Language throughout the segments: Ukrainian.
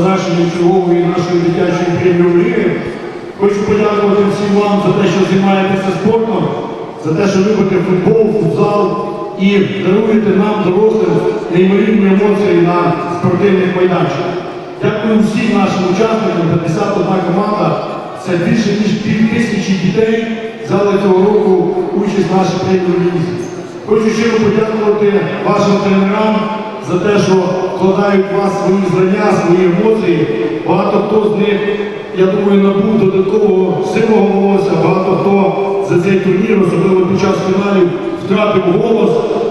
завершенням чергової нашої дитячої прем'єр-ліги. Хочу подякувати всім вам за те, що займаєтеся спортом, за те, що любите футбол, футзал і даруєте нам, дорослим, неймовірні емоції на спортивних майданчиках. Дякую всім нашим учасникам, 51 команда. Це більше ніж пів тисячі дітей взяли цього року участь в нашій прем'єр-лізі. Хочу щиро подякувати вашим тренерам за те, що вкладають в вас свої знання, свої емоції. Багато хто з них, я думаю, набув додаткового сильного волосся, багато хто за цей турнір, особливо під час фіналів, втратив голос.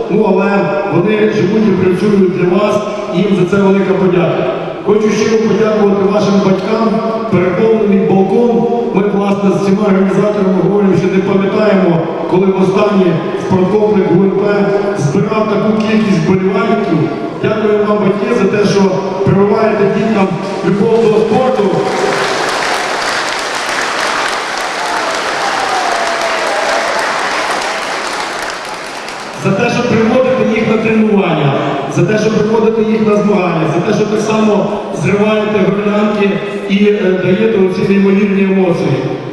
Ну але вони живуть і працюють для вас, і їм за це велика подяка. Хочу щиро подякувати вашим батькам, переповнений балкон. Ми, власне, з цими організаторами говоримо, що не пам'ятаємо, коли востаннє спорткомплекс ГУНП збирав таку кількість болівальників. Дякую вам, батьки, за те, що прививаєте діткам любов до спорту. за те, що приводите їх на тренування, за те, що приводите їх на змагання, за те, що так само зриваєте горлянки і дає даєте оці неймовірні емоції.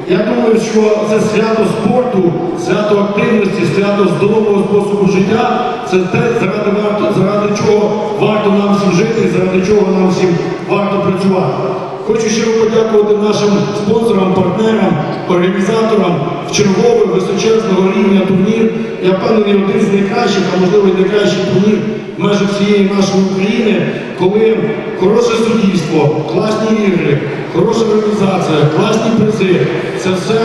Я думаю, що це свято спорту, свято активності, свято здорового способу життя це те, заради, варто, заради чого варто нам всім жити заради чого нам всім варто працювати. Хочу щиро подякувати нашим спонсорам, партнерам, організаторам черговий височезного рівня турнір. Я впевнений, один з найкращих, а можливо і найкращий турнір в межах всієї нашої України, коли хороше суддівство, класні ігри, хороша організація, класні призи. Це все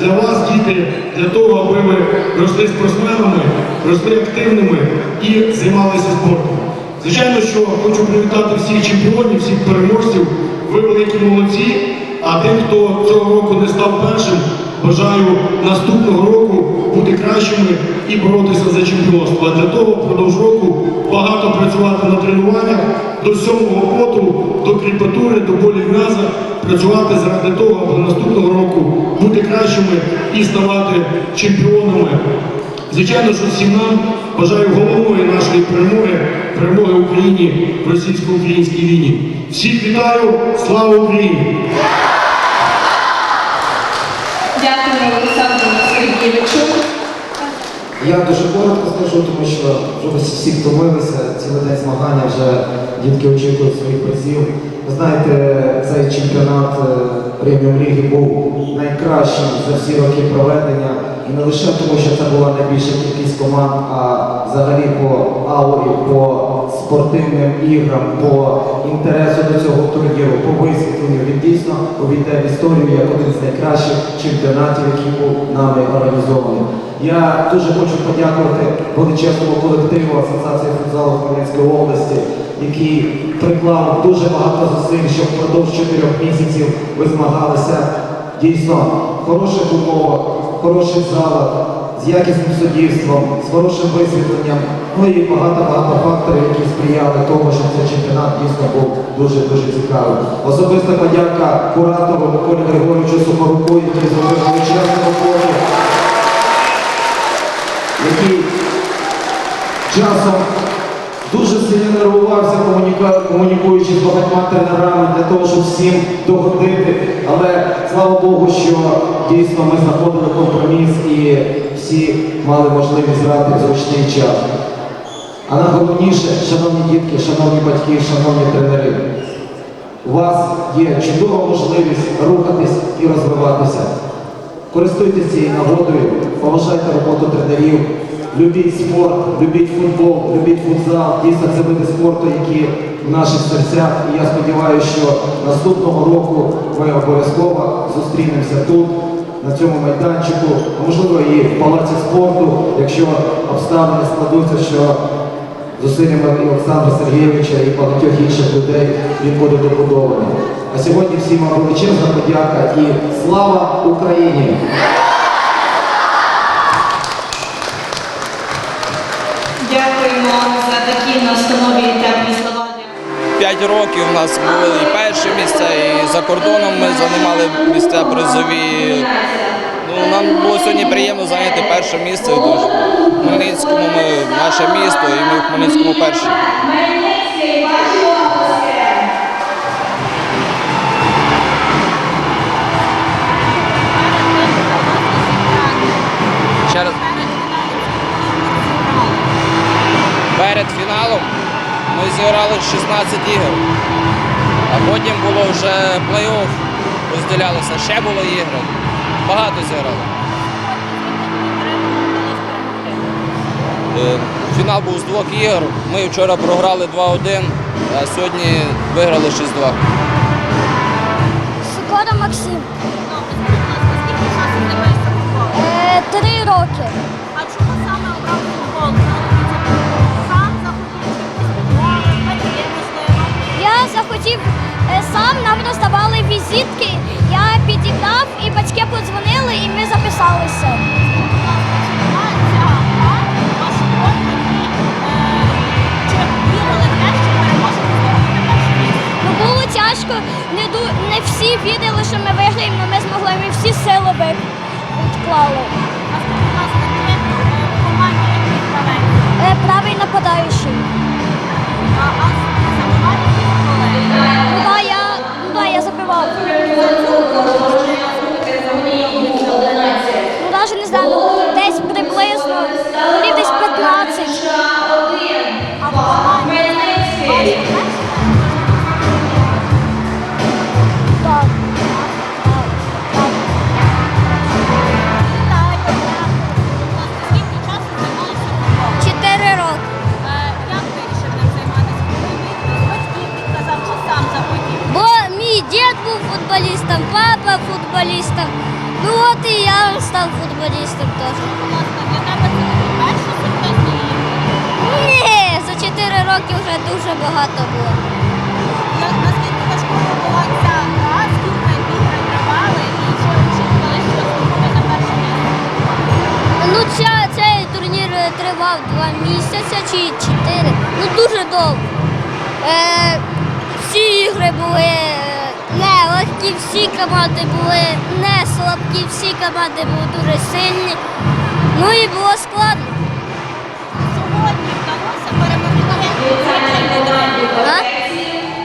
для вас, діти, для того, аби ви росли спортсменами, росли активними і займалися спортом. Звичайно, що хочу привітати всіх чемпіонів, всіх переможців. Ви великі молодці. А тим, хто цього року не став першим, бажаю наступного року бути кращими і боротися за чемпіонство. А для того впродовж року багато працювати на тренуваннях до сьомого поту, до кріпатури, до болі м'яза, працювати заради того, аби наступного року бути кращими і ставати чемпіонами. Звичайно, що всім нам бажаю головної нашої перемоги, перемоги Україні в російсько-українській війні. Всіх вітаю, слава Україні! Дякую Олександру Сергійовичу. Я дуже коротко скажу, тому що вже всі втомилися, цілий день змагання вже дітки очікують своїх призів. Ви знаєте, цей чемпіонат е, преміум ліги був найкращим за всі роки проведення. І не лише тому, що це була найбільша кількість команд, а взагалі по аурі, по спортивним іграм, по інтересу до цього турніру, по висвітленню. Він дійсно увійде в історію як один з найкращих чемпіонатів, який був нами організований. Я дуже хочу подякувати величезному колективу Асоціації футзалу Хмельницької області, який приклав дуже багато зусиль, щоб впродовж чотирьох місяців ви змагалися дійсно в хороших умовах, в хороших залах, з якісним суддівством, з хорошим висвітленням, ну і багато-багато факторів, які сприяли тому, щоб цей чемпіонат дійсно був дуже-дуже цікавий. Особиста подяка куратору Миколі Григоровичу Сухоруку, який зробив величезну роботу який часом дуже сильно нервувався, комунікуючи з багатьма тренерами для того, щоб всім догодити. Але слава Богу, що дійсно ми знаходили компроміс і всі мали можливість грати зручний час. А найголовніше, шановні дітки, шановні батьки, шановні тренери, у вас є чудова можливість рухатись і розвиватися. Користуйтесь цією нагодою, поважайте роботу тренерів, любіть спорт, любіть футбол, любіть футзал. Дійсно, це види спорту, які в наших серцях. І я сподіваюся, що наступного року ми обов'язково зустрінемося тут, на цьому майданчику, а можливо і в палаці спорту, якщо обставини складуться, що зусиллями і Олександра Сергійовича і багатьох інших людей він буде добудований. А сьогодні всім вам величезна подяка і слава Україні! Дякуємо за такі настанові і теплі слова. П'ять років у нас були місця, і за кордоном ми займали місця призові. Ну, Нам було сьогодні приємно зайняти перше місце. Тож в Хмельницькому ми наше місто і ми в Хмельницькому перші. Перед фіналом ми зіграли 16 ігор. А потім було вже плей-офф, розділялися, ще було ігри. Багато зіграли. Е, Фінал був з двох ігор. Ми вчора програли 2-1, а сьогодні виграли 6-2. Сикора Максим. Добре, скажіть, візитки. Я підібрав і батьки подзвонили, і ми записалися. Ну було тяжко, не, ду- не всі вірили, що ми виграємо, але ми змогли, ми всі сили відклали. Правий нападаючий. Папа футболістом. Ну от і я став футболістом теж. Ні, за 4 роки вже дуже багато було. Ну, ця, цей турнір тривав два місяці чи чотири. Ну дуже довго. Е, всі ігри були не легкі, всі команди були не слабкі, всі команди були дуже сильні. Ну і було складно. Сьогодні вдалося перемогти.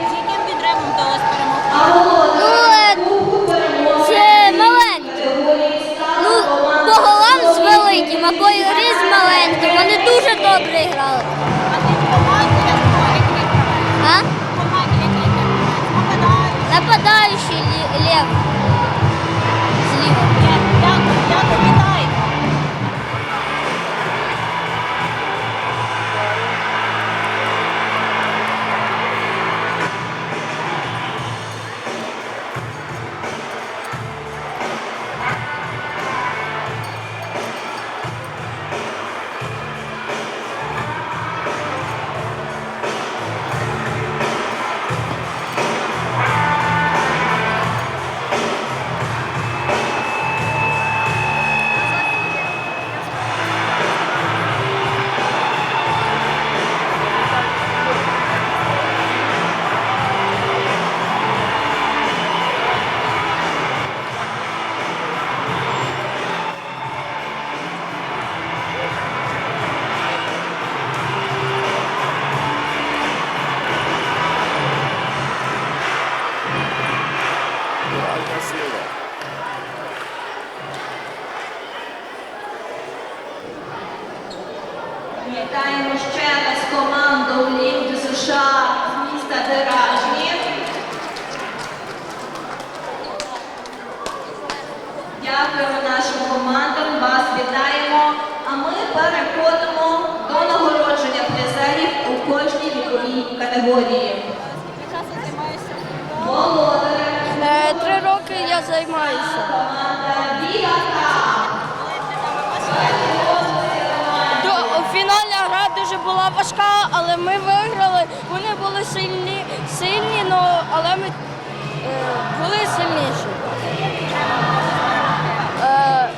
З яким яким вдалося перемогти? Ну, це маленькі. Ну, по голам з великим, а по грі з маленьким. Вони дуже добре грали. Я займаюся. Фінальна гра дуже була важка, але ми виграли. Вони були сильні, сильні, але ми е, були сильніші. Е,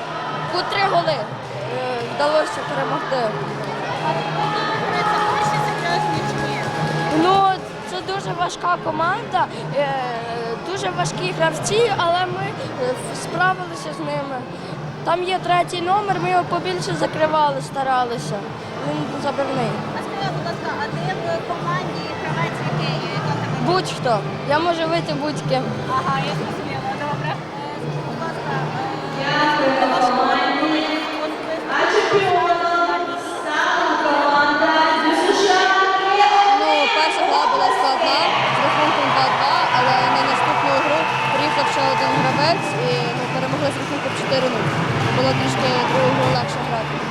по три голи е, вдалося перемогти. Ну, це дуже важка команда, дуже важкі гравці, але ми е, справилися з ними. Там є третій номер, ми його побільше закривали, старалися. Він забивний. А скажи, будь ласка, а ти в команді гравець який? Будь-хто. Я можу вийти будь-ким. Ага, я зрозуміла, добре. Е, будь ласка, гравець і ну, перемогли з рахунком 4-0. Було трішки другого легше грати.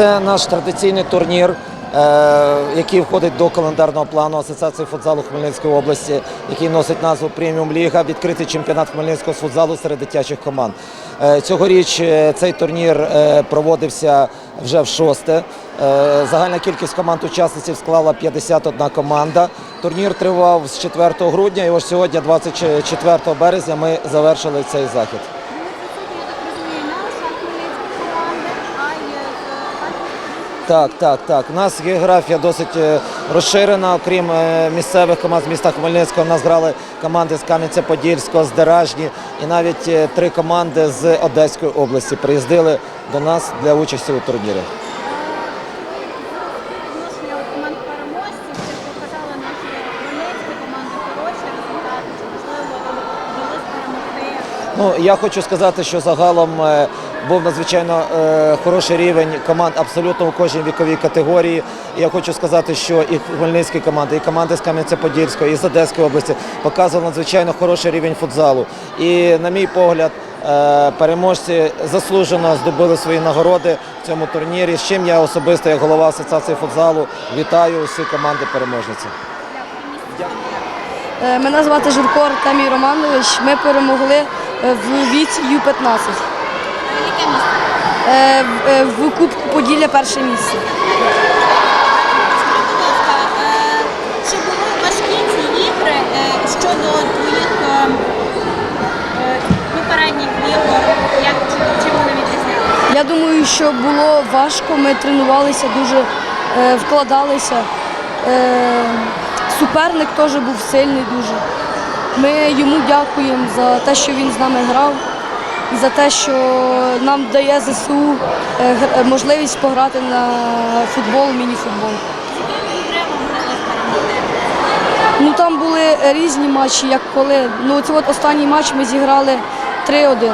Це наш традиційний турнір, е, який входить до календарного плану Асоціації футзалу Хмельницької області, який носить назву Преміум Ліга, відкритий чемпіонат Хмельницького футзалу серед дитячих команд. Е, Цьогоріч е, цей турнір проводився вже в шосте. Загальна кількість команд учасників склала 51 команда. Турнір тривав з 4 грудня, і ось сьогодні, 24 березня, ми завершили цей захід. Були присутні, я так розумію, не лише хмельницькі команди, а й з Харківської Так, так, так. У нас географія досить е, розширена. Окрім е, місцевих команд з міста Хмельницького, у нас грали команди з Кам'янця-Подільського, з Деражні і навіть е, три команди з Одеської області приїздили до нас для участі у турнірі. Ну, я хочу сказати, що загалом був надзвичайно е, хороший рівень команд абсолютно у кожній віковій категорії. І я хочу сказати, що і хмельницькі команди, і команди з Кам'янця-Подільського, і з Одеської області показували надзвичайно хороший рівень футзалу. І, на мій погляд, е, переможці заслужено здобули свої нагороди в цьому турнірі. З чим я особисто, як голова асоціації футзалу, вітаю усі команди переможниці. Е, Мене звати Журко Артемій Романович. Ми перемогли в віці Ю-15. Яке місце? Е, в- е, В Кубку Поділля перше місце. Скажи, будь ласка, е, чи були важкі ці ігри е, щодо твоїх е, е, попередніх ігор? Як чи- чим вони відрізнялися? Я думаю, що було важко. Ми тренувалися дуже, е, вкладалися. Е, Суперник теж був сильний дуже. Ми йому дякуємо за те, що він з нами грав, за те, що нам дає ЗСУ е, можливість пограти на футбол, міні-футбол. Ну там були різні матчі, як коли. Ну, це от останній матч ми зіграли 3-1.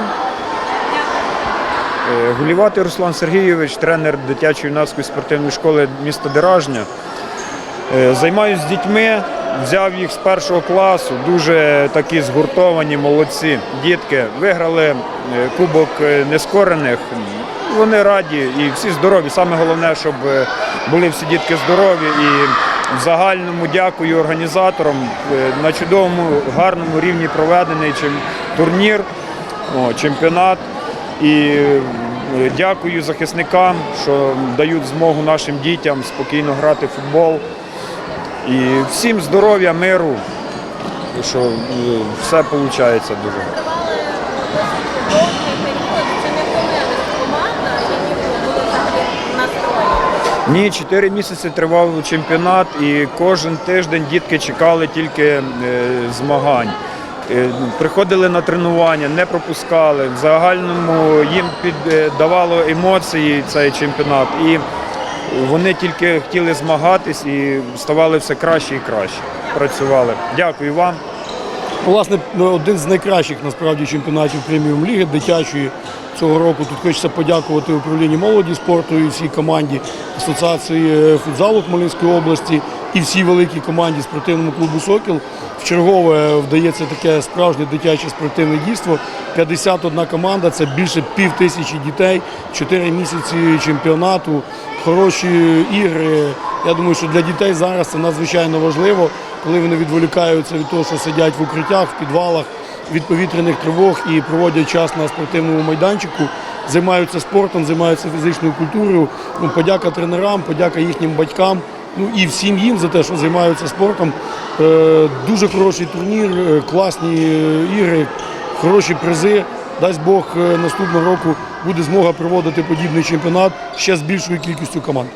Е, Гуліватий Руслан Сергійович, тренер дитячої юнацької спортивної школи міста Деражня. Е, Займаюся з дітьми взяв їх з першого класу, дуже такі згуртовані, молодці. Дітки виграли е, кубок е, нескорених. Вони раді і всі здорові. Саме головне, щоб е, були всі дітки здорові. І в загальному дякую організаторам на чудовому, гарному рівні проведений турнір, чемпіонат. І дякую захисникам, що дають змогу нашим дітям спокійно грати в футбол. І всім здоров'я, миру, що е, все виходить дуже. Ні, чотири місяці тривав чемпіонат, і кожен тиждень дітки чекали тільки е, змагань. Е, Приходили на тренування, не пропускали. В загальному їм піддавало емоції цей чемпіонат, і вони тільки хотіли змагатись і ставали все краще і краще. Працювали. Дякую вам. Власне, ну, один з найкращих насправді чемпіонатів преміум ліги дитячої цього року. Тут хочеться подякувати управлінню молоді спорту і всій команді Асоціації е, футзалу Хмельницької області і всій великій команді спортивному клубу Сокіл. Вчергове вдається таке справжнє дитяче спортивне дійство. 51 команда, це більше пів тисячі дітей, 4 місяці чемпіонату, хороші ігри. Я думаю, що для дітей зараз це надзвичайно важливо, коли вони відволікаються від того, що сидять в укриттях, в підвалах, від повітряних тривог і проводять час на спортивному майданчику, займаються спортом, займаються фізичною культурою. Ну, подяка тренерам, подяка їхнім батькам. Ну і всім їм за те, що займаються спортом. Е, дуже хороший турнір, е, класні е, ігри, хороші призи. Дасть Бог, наступного року буде змога проводити подібний чемпіонат ще з більшою кількістю команд.